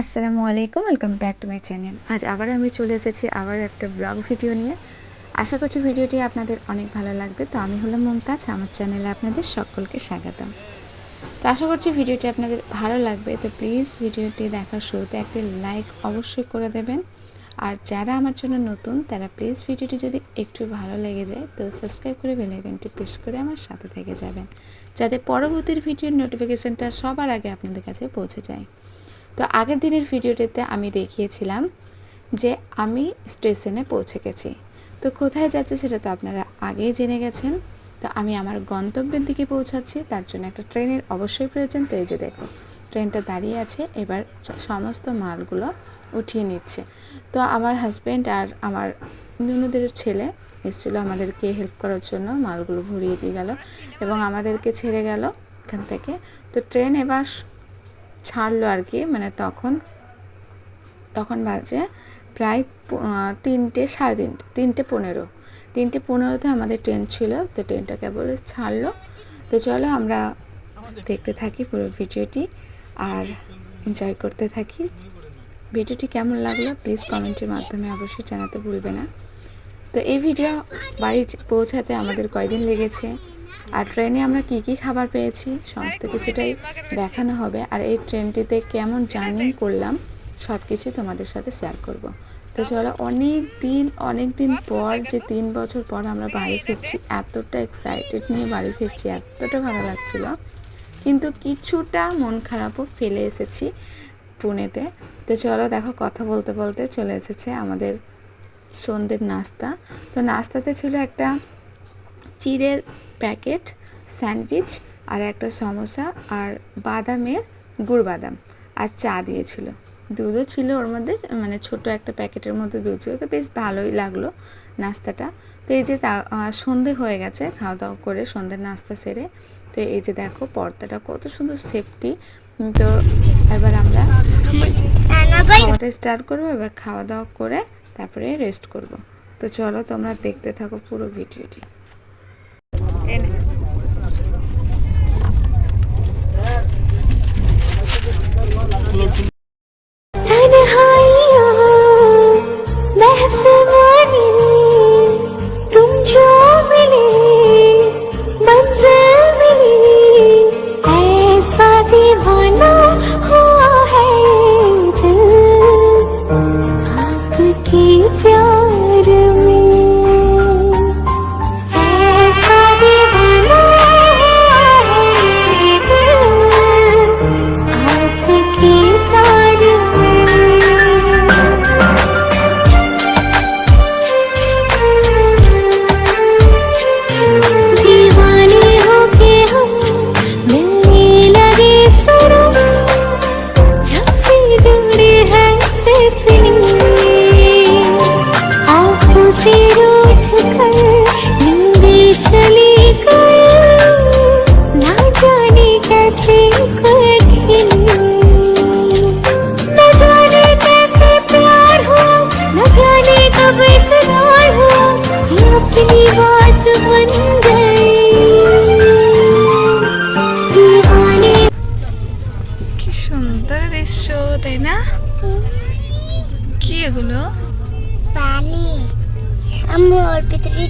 আসসালামু আলাইকুম welcome back to my channel আজ আবার আমি চলে এসেছি আবার একটা ব্লগ ভিডিও নিয়ে। আশা করছি ভিডিওটি আপনাদের অনেক ভালো লাগবে। তো আমি হলাম মমতাজ, আমার চ্যানেলে আপনাদের সকলকে স্বাগতম। তো আশা করছি ভিডিওটি আপনাদের ভালো লাগবে। তো প্লিজ ভিডিওটি দেখার শুরুতে একটি লাইক অবশ্যই করে দেবেন। আর যারা আমার জন্য নতুন, তারা প্লিজ ভিডিওটি যদি একটু ভালো লেগে যায়, তো সাবস্ক্রাইব করে বেল আইকনটি প্রেস করে আমার সাথে থেকে যাবেন। যাতে পরবর্তীর ভিডিওর নোটিফিকেশানটা সবার আগে আপনাদের কাছে পৌঁছে যায়। তো আগের দিনের ভিডিওটিতে আমি দেখিয়েছিলাম যে আমি স্টেশনে পৌঁছে গেছি। তো কোথায় যাচ্ছে সেটা তো আপনারা আগেই জেনে গেছেন। তো আমি আমার গন্তব্যের দিকে পৌঁছাচ্ছি, তার জন্য একটা ট্রেনের অবশ্যই প্রয়োজন। তো এই যে দেখো, ট্রেনটা দাঁড়িয়ে আছে, এবার সমস্ত মালগুলো উঠিয়ে নিচ্ছে। তো আমার হাজব্যান্ড আর আমার ননদের ছেলে এসেছিল আমাদেরকে হেল্প করার জন্য, মালগুলো ভরিয়ে দিয়ে গেল এবং আমাদেরকে ছেড়ে গেল এখান থেকে। তো ট্রেন এবার ছাড়লো আর কি মানে তখন তখন বাজে প্রায় তিনটে, সাড়ে তিনটে তিনটে পনেরো। তিনটে পনেরোতে আমাদের ট্রেন ছিল, তো ট্রেনটা কেবল ছাড়লো। তো চলো আমরা দেখতে থাকি পুরো ভিডিওটি আর এনজয় করতে থাকি। ভিডিওটি কেমন লাগল প্লিজ কমেন্টের মাধ্যমে অবশ্যই জানাতে ভুলবে না। তো এই ভিডিও বাড়ি পৌঁছাতে আমাদের কয়দিন লেগেছে? আর ট্রেনে আমরা কি কি খাবার পেয়েছি সমস্ত কিছুটাই দেখানো হবে। আর এই ট্রেনটিতে কেমন জার্নি করলাম সব কিছু তোমাদের সাথে শেয়ার করব। তো চলো অনেক দিন অনেক দিন পর যে তিন বছর পর আমরা বাড়ি ফিরছি এতটা এক্সাইটেড নিয়ে বাড়ি ফিরছি এতটা ভালো লাগছিল। কিন্তু কিছুটা মন খারাপও ফেলে এসেছি পুনেতে। তো চলো দেখো কথা বলতে বলতে চলে এসেছে আমাদের সন্ধ্যের নাস্তা। তো নাস্তাতে ছিল একটা চিড়ের প্যাকেট, স্যান্ডউইচ আর একটা সমোসা আর বাদামের গুড় বাদাম আর চা দিয়েছিল। দুধও ছিল ওর মধ্যে মানে ছোট একটা প্যাকেটের মধ্যে দুধ ছিল, তো বেশ ভালোই লাগল নাস্তাটা। তো এই যে তা- সন্ধে হয়ে গেছে, খাওয়া দাওয়া করে সন্ধ্যের নাস্তা সেরে, তো এই যে দেখো পর্দাটা কত সুন্দর সেফটি তো এবার আমরা খাওয়াটা স্টার্ট করব, এবার খাওয়া দাওয়া করে তারপরে রেস্ট করব। তো চলো তোমরা দেখতে থাকো পুরো ভিডিওটি en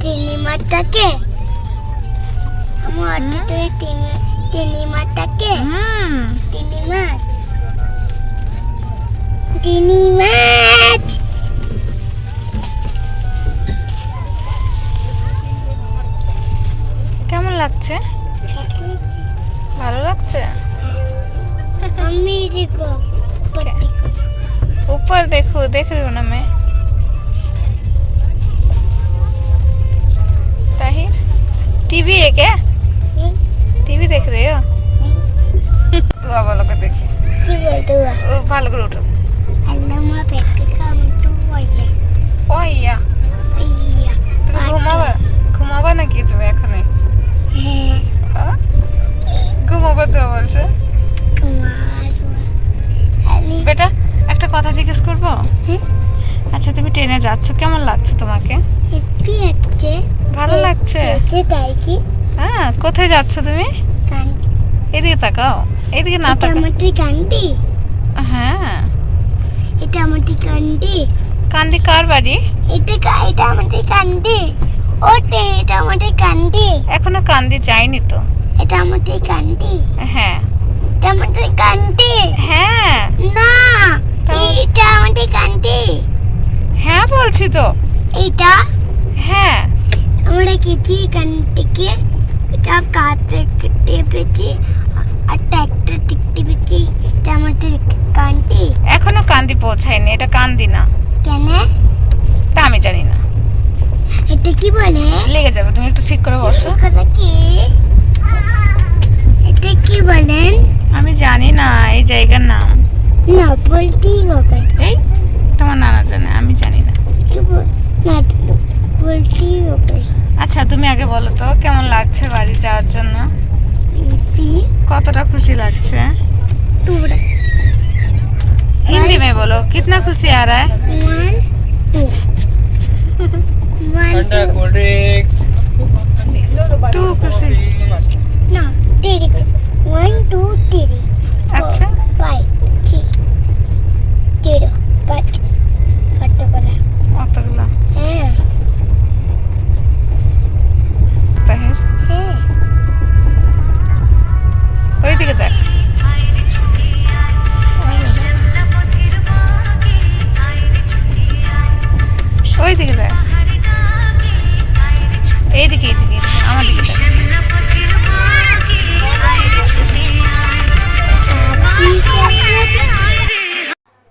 তিনি মাতাকে আমার তো তিনি তিনি মাতাকে তিনি মাছ কেমন লাগছে? ভালো লাগছে? হ্যাঁ। আমি দেখো উপর দেখো দেখ রে না टीवी है क्या टीवी देख रहे हो तू अब लोग देखी কি বলতো ও ভালো করে উঠো আল্লাহ মা পেটে কামটু হয়ে ও ইয়া ইয়া তুমি ঘুমাবা ঘুমাবা নাকি তুমি এখানে হ্যাঁ আ? ঘুমাবা তো বলছে কুমার আলি বেটা একটা কথা জিজ্ঞেস করবো হ্যাঁ? আচ্ছা তুমি ট্রেনে যাচ্ছ কেমন লাগছে তোমাকে হেপি আছে ভালো লাগছে? তাই কি? হ্যাঁ কোথায় যাচ্ছ তুমি? এদিকে তাকাও এদিকে না তাকাও। টমেটো কান্তি? হ্যাঁ। এটা আমাদের কান্দি কান্দি কার বাড়ি? এটা এটা আমাদের কান্দি ওটে এটা আমাদের কান্দি এখনও কান্দি যায়নি তো। এটা আমাদের কান্দি হ্যাঁ। এটা আমাদের কান্দি হ্যাঁ। না এটা আমাদের কান্দি হ্যাঁ বলছি তো। এটা হ্যাঁ। আমরা কিছু কান্দিকে এটা কাপে টেপেছি আর ট্র্যাক্টর টিকতে পেয়েছি এটা আমাদের কান্দি এখনও কান্দি পৌঁছায়নি এটা কান্দি না কেন তা আমি জানি না এটা কি বলে লেগে যাবে তুমি একটু ঠিক করে বসো কথা কি এটা কি বলেন আমি জানি না এই জায়গার নাম না বলতেই হবে এই তোমার নানা জানে আমি জানি একটু না বলতেই হবে আচ্ছা তুমি আগে বলো তো কেমন লাগছে বাড়ি যাওয়ার জন্য পিপি কতটা খুশি লাগছে टूड़ा हिंदी में बोलो कितना खुशी आ रहा है वन टू वन ठंडा टू कोल्ड ड्रिंक्स टू खुशी ना तेरी वन टू तेरी अच्छा फाइव सिक्स জিরো পাঁচ কতগুলো অতগুলো দেখ। দেখ। এইদিকে এইদিকে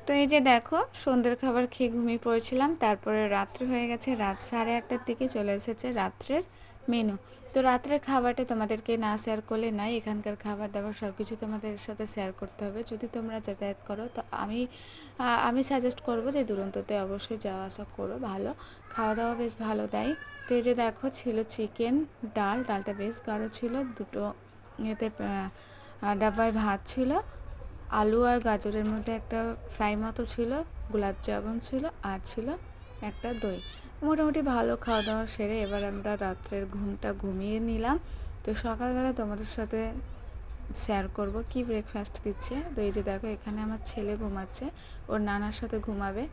তো এই যে দেখো, সন্ধ্যের খাবার খেয়ে ঘুমিয়ে পড়েছিলাম, তারপরে রাত্রে হয়ে গেছে, রাত সাড়ে আটটার দিকে চলে এসেছে রাত্রের মেনু তো রাত্রের খাবারটা তোমাদেরকে না শেয়ার করলে নাই এখানকার খাবার দাবার সব কিছু তোমাদের সাথে শেয়ার করতে হবে। যদি তোমরা যাতায়াত করো, তো আমি আমি সাজেস্ট করব যে দুরন্ততে অবশ্যই যাওয়া আসা করো, ভালো। খাওয়া দাওয়া বেশ ভালো দেয়। তো এই যে দেখো, ছিল চিকেন ডাল, ডালটা বেশ গাঢ় ছিল, দুটো এতে ডাব্বায় ভাত ছিল, আলু আর গাজরের মধ্যে একটা ফ্রাই মতো ছিল, গোলাপ জামুন ছিল, আর ছিল একটা দই। মোটামুটি ভালো খাওয়া দাওয়া সেরে এবার আমরা রাত্রের ঘুমটা ঘুমিয়ে নিলাম। তো সকালবেলা তোমাদের সাথে শেয়ার করব কি ব্রেকফাস্ট দিচ্ছে। তো এই যে দেখো, এখানে আমার ছেলে ঘুমাচ্ছে, ওর নানার সাথে ঘুমাবে।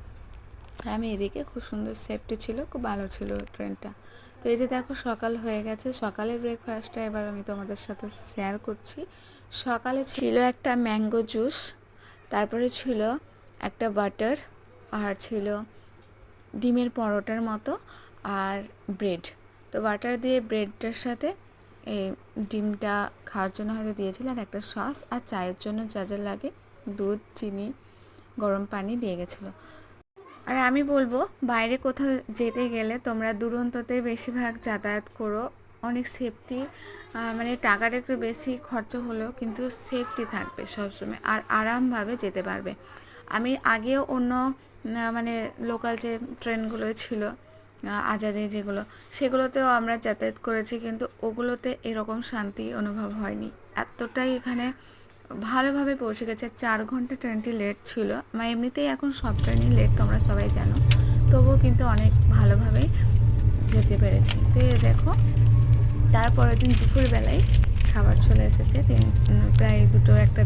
আর আমি এদিকে খুব সুন্দর সেফটি ছিল, খুব ভালো ছিল ট্রেনটা তো এই যে দেখো, সকাল হয়ে গেছে, সকালের ব্রেকফাস্টটা এবার আমি তোমাদের সাথে শেয়ার করছি। সকালে ছিল একটা ম্যাঙ্গো জুস তারপরে ছিল একটা বাটার আর ছিল ডিমের পরোটার মতো আর ব্রেড। তো বাটার দিয়ে ব্রেডটার সাথে এই ডিমটা খাওয়ার জন্য হয়তো দিয়েছিল আর একটা সস আর চায়ের জন্য যা যা লাগে, দুধ, চিনি, গরম পানি দিয়ে গেছিল। আর আমি বলব, বাইরে কোথাও যেতে গেলে তোমরা দুরন্ততে বেশিরভাগ যাতায়াত করো। অনেক সেফটি মানে টাকাটা একটু বেশি খরচ হলেও কিন্তু সেফটি থাকবে সবসময় আর আরামভাবে যেতে পারবে। আমি আগেও অন্য মানে লোকাল যে ট্রেনগুলো ছিল আজাদে যেগুলো, সেগুলোতেও আমরা যাতায়াত করেছি, কিন্তু ওগুলোতে এরকম শান্তি অনুভব হয়নি। এতটাই এখানে ভালোভাবে পৌঁছে গেছে, চার ঘণ্টা ট্রেনটি লেট ছিল। মানে এমনিতেই এখন সব ট্রেনই লেট তোমরা সবাই জানো। তবুও কিন্তু অনেক ভালোভাবেই যেতে পেরেছি। তো দেখো, তারপরের দিন দুপুরবেলায় খাবার চলে এসেছে। প্রায় দুটো একটা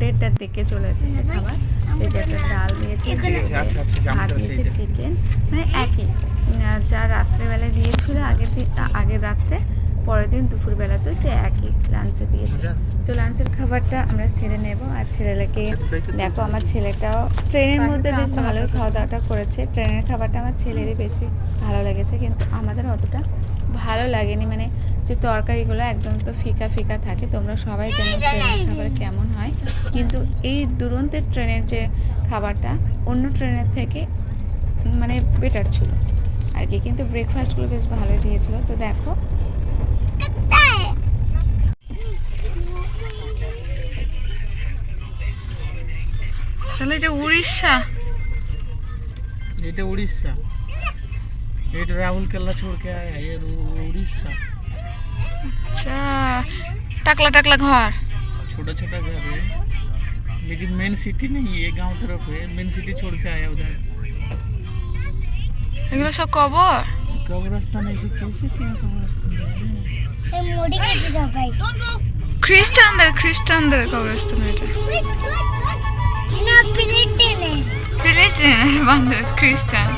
দেড়টার দিকে চলে এসেছে খাবার। এই যে একটা ডাল দিয়েছে দিয়ে আচ্ছা, আচ্ছা, ভাত দিয়েছে চিকেন মানে একই। যা রাত্রেবেলায় দিয়েছিল আগের দিন আগের রাত্রে পরের দিন দুপুরবেলাতেও সে একই লাঞ্চে দিয়েছে। তো লাঞ্চের খাবারটা আমরা ছেড়ে নেব আর ছেলেকে দেখো আমার ছেলেটাও ট্রেনের মধ্যে বেশ ভালোই খাওয়া দাওয়াটা করেছে। ট্রেনের খাবারটা আমার ছেলেরই বেশি ভালো লেগেছে কিন্তু আমাদের অতটা ভালো লাগেনি মানে যে তরকারিগুলো একদম তো ফিকা ফিকা থাকে তোমরা সবাই জানো ট্রেনের খাবার কেমন হয়। কিন্তু এই দুরন্তের ট্রেনের যে খাবারটা অন্য ট্রেনের থেকে মানে বেটার ছিল। আর কি কিন্তু ব্রেকফাস্টগুলো বেশ ভালোই দিয়েছিল। তো দেখো। তাহলে এটা উড়িষ্যা? এটা উড়িষ্যা। ये तो राहुल केला छोड़ के आया है, ये उ- उड़ीसा আচ্ছা টাকলা টাকলা ঘর छोटा छोटा घर है लेकिन मेन सिटी नहीं है ये गांव तरफ है मेन सिटी छोड़ के आया उधर এগুলো সব কবর कब्रस्तान ऐसे कैसे क्या कब्रस्तान है? এই মুড়ি খেতে যাবাই খ্রিস্টানদের খ্রিস্টানদের কবরস্থান এটা না ফিলিস্তিনে ফিলিস্তিনের বান্ধব খ্রিস্টান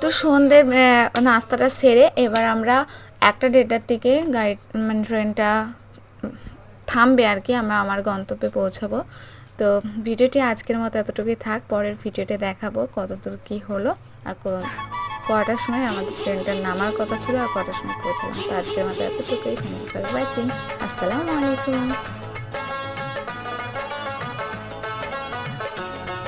তো সন্ধ্যের নাস্তাটা সেরে এবার আমরা একটা দেড়টার দিকে গাড়ি মানে ট্রেনটা থামবে আর কি, আমরা আমার গন্তব্যে পৌঁছাবো। তো ভিডিওটি আজকের মতো এতটুকুই থাক, পরের ভিডিওতে দেখাবো কতদূর কি হলো আর কটার সময় আমাদের ট্রেনটার নামার কথা ছিল আর কটার সময় পৌঁছালাম। তো আজকের মতো এতটুকুই। থ্যাংক ইউ ফর ওয়াচিং আসসালামু আলাইকুম।